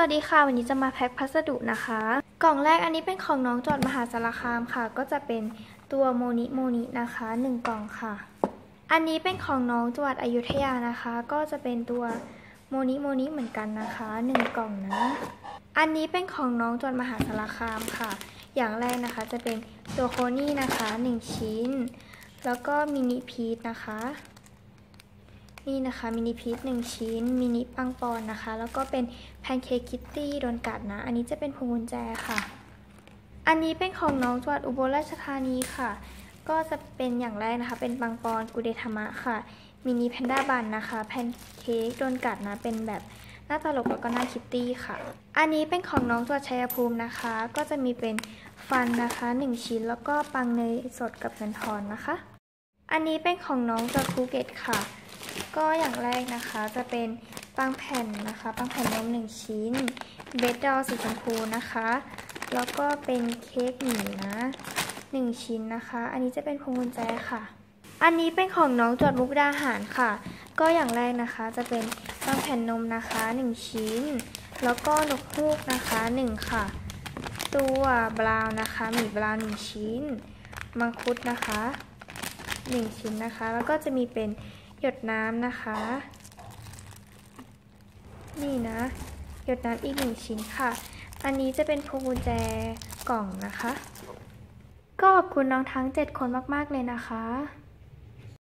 วัสดีค่ะ วันนี้จะมาแพ็คพัสดุนะคะ กล่องแรกอันนี้เป็นของน้องจอดมหาสารคามค่ะ ก็จะเป็นตัวโมนิโมนินะคะหนึ่งกล่องค่ะ อันนี้เป็นของน้องจังหวัดอยุธยานะคะ ก็จะเป็นตัวโมนิโมนิเหมือนกันนะคะหนึ่งกล่องนะ อันนี้เป็นของน้องจอดมหาสารคามค่ะ อย่างแรกนะคะจะเป็นตัวโคนี่นะคะหนึ่งชิ้น แล้วก็มินิพีทนะคะ นี่นะคะมินิพีชหนึ่งชิ้นมินิปังปอนนะคะ แล้วก็เป็นแพนเค้กคิตตี้โดนกัดนะ อันนี้จะเป็นพวงกุญแจค่ะ อันนี้เป็นของน้องจังหวัดอุบลราชธานีค่ะ ก็จะเป็นอย่างแรกนะคะ เป็นปังปอนกุเดธรรมะค่ะมินิแพนด้าบันนะคะแพนเค้กโดนกัดนะเป็นแบบหน้าตลกแล้วก็หน้าคิตตี้ค่ะ อันนี้เป็นของน้องจังหวัดชัยภูมินะคะ ก็จะมีเป็นฟันนะคะหนึ่งชิ้นแล้วก็ปังเนยสดกับเงินทอนนะคะ อันนี้เป็นของน้องจากภูเก็ตค่ะ ก็อย่างแรกนะคะจะเป็นปังแผ่นนะคะปังแผ่นนมหนึ่งชิ้น เบสดอลสีชมพูนะคะ แล้วก็เป็นเค้กหมีนะหนึ่งชิ้นนะคะ อันนี้จะเป็นพวงกุญแจค่ะ อันนี้เป็นของน้องจวดมุกดาหารค่ะ ก็อย่างแรกนะคะจะเป็นปังแผ่นนมนะคะหนึ่งชิ้น แล้วก็นกฮูกนะคะหนึ่งค่ะ ตัวบราวนะคะหมีบราวน์หนึ่งชิ้น มังคุดนะคะหนึ่งชิ้นนะคะ แล้วก็จะมีเป็น หยดน้ำนะคะ นี่นะ หยดน้ำอีกหนึ่งชิ้นค่ะ อันนี้จะเป็นพวงกุญแจกล่องนะคะ ก็ขอบคุณน้องทั้ง 7 คนมาก ๆ เลยนะคะ